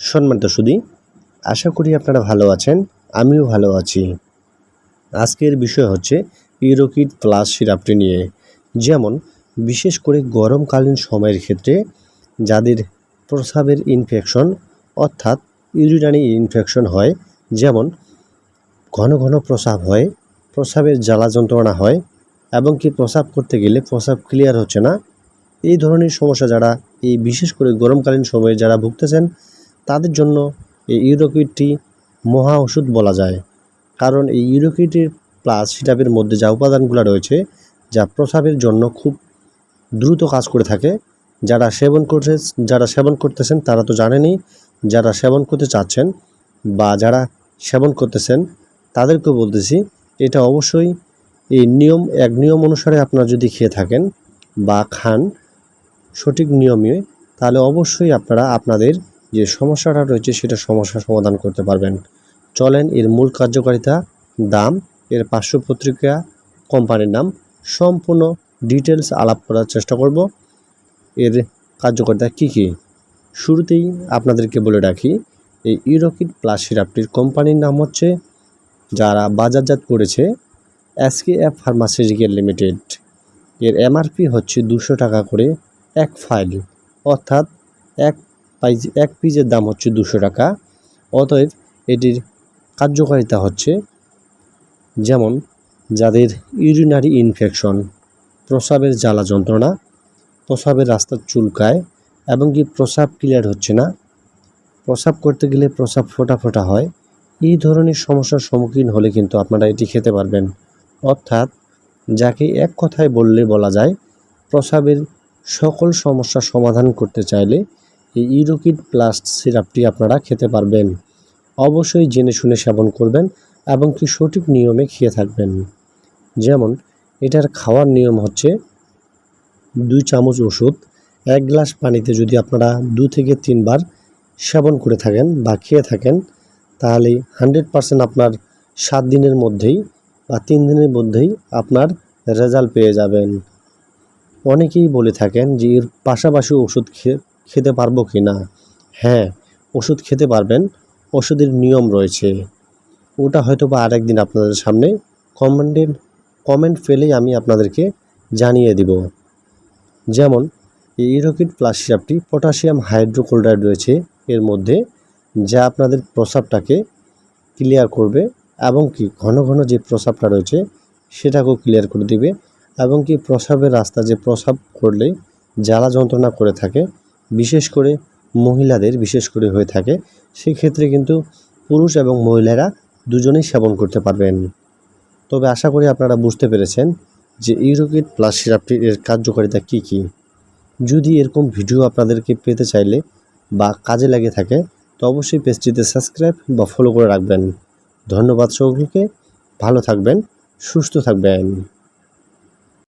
সম্মানিত সুদী আশা করি আপনারা ভালো আছেন, আমিও ভালো আছি। আজকের বিষয় হচ্ছে ইউরোকিড প্লাস সিরাপটি নিয়ে। যেমন, বিশেষ করে গরমকালীন সময়ের ক্ষেত্রে যাদের প্রস্রাবের ইনফেকশন অর্থাৎ ইউরিনারি ইনফেকশন হয়, যেমন, ঘন ঘন প্রস্রাব হয়, প্রস্রাবের জ্বালা যন্ত্রণা হয়, এবং কি প্রস্রাব করতে গেলে প্রস্রাব ক্লিয়ার হচ্ছে না। এই ধরনের সমস্যা যারা, এই বিশেষ করে গরমকালীন সময়ে যারা ভুগতেছেন তাদের জন্য এই ইউরোকিডটি মহা ওষুধ বলা যায়। কারণ এই ইউরোকিডের প্লাস সিরাপের মধ্যে যা উপাদানগুলো রয়েছে, যা প্রস্রাবের জন্য খুব দ্রুত কাজ করে থাকে, যারা সেবন করছে, যারা সেবন করতেছেন তারা তো জানেনই, যারা সেবন করতে চাচ্ছেন বা যারা সেবন করতেছেন তাদেরকেও বলতেছি, এটা অবশ্যই এই নিয়ম, এক নিয়ম অনুসারে আপনারা যদি খেয়ে থাকেন বা খান সঠিক নিয়মে, তাহলে অবশ্যই আপনারা আপনাদের যে সমস্যাটা রয়েছে সেটা সমস্যার সমাধান করতে পারবেন। চলেন এর মূল কার্যকারিতা, দাম, এর পার্শ্ব পত্রিকা কোম্পানির নাম, সম্পূর্ণ ডিটেলস আলাপ করার চেষ্টা করব। এর কার্যকারিতা কী কী? শুরুতেই আপনাদেরকে বলে রাখি, এই ইউরোকিড প্লাস সিরাপটির কোম্পানির নাম হচ্ছে, যারা বাজারজাত করেছে S K F pharmaceutical limited. এর এমআরপি হচ্ছে দুশো টাকা করে এক ফাইল, অর্থাৎ এক পাইজ এক পিজের দাম হচ্ছে দুশো টাকা। অতএব এটির কার্যকারিতা হচ্ছে যেমন যাদের ইউরিনারি ইনফেকশন প্রস্রাবের জ্বালা যন্ত্রণা প্রস্রাবের রাস্তা চুলকায় এবং কি প্রস্রাব ক্লিয়ার হচ্ছে না। প্রস্রাব করতে গেলে প্রস্রাব ফোটা ফোটা হয়। এই ধরনের সমস্যার সম্মুখীন হলে কিন্তু আপনারা এটি খেতে পারবেন। অর্থাৎ যাকে এক কথায় বললে বলা যায় প্রস্রাবের সকল সমস্যার সমাধান করতে চাইলে এই ইউরোকিড প্লাস সিরাপটি আপনারা খেতে পারবেন। অবশ্যই জেনে শুনে সেবন করবেন এবং কি সঠিক নিয়মে খেয়ে থাকবেন। যেমন, এটার খাওয়ার নিয়ম হচ্ছে দুই চামচ ওষুধ, এক গ্লাস পানিতে যদি আপনারা দু থেকে তিনবার সেবন করে থাকেন বা খেয়ে থাকেন, তাহলে হান্ড্রেড পারসেন্ট আপনার সাত দিনের মধ্যেই বা তিন দিনের মধ্যেই আপনার রেজাল্ট পেয়ে যাবেন। অনেকেই বলে থাকেন যে এর পাশাপাশি ওষুধ খে- খেতে পারব কি না? হ্যাঁ ওষুধ খেতে পারবেন। ওষুধের নিয়ম রয়েছে। ওটা হয়তো বা আরেকদিন আপনাদের সামনে। কমেন্টে কমেন্ট ফেলেই আমি আপনাদেরকে জানিয়ে দিব। যেমন, এই ইরোকিড প্লাস সিরাপটি পটাশিয়াম হাইড্রোক্লোরাইড রয়েছে এর মধ্যে, যা আপনাদের প্রস্রাবটাকে ক্লিয়ার করবে এবং কি ঘন ঘন যে প্রস্রাবটা রয়েছে, সেটাকেও ক্লিয়ার করে দিবে এবং কি প্রস্রাবের রাস্তা যে প্রস্রাব করলে জ্বালা যন্ত্রণা করে থাকে বিশেষ করে মহিলাদের বিশেষ করে হয়ে থাকে, সেক্ষেত্রে কিন্তু পুরুষ এবং মহিলারা দুজনেই সেবন করতে পারবেন। তবে আশা করি আপনারা বুঝতে পেরেছেন যে ইউরোকিড প্লাস সিরাপটির এর কার্যকারিতা কী কী। যদি এরকম ভিডিও আপনাদেরকে পেতে চাইলে বা কাজে লাগে থাকে, তো অবশ্যই পেজটিতে সাবস্ক্রাইব বা ফলো করে রাখবেন। ধন্যবাদ সকলকে, ভালো থাকবেন, সুস্থ থাকবেন।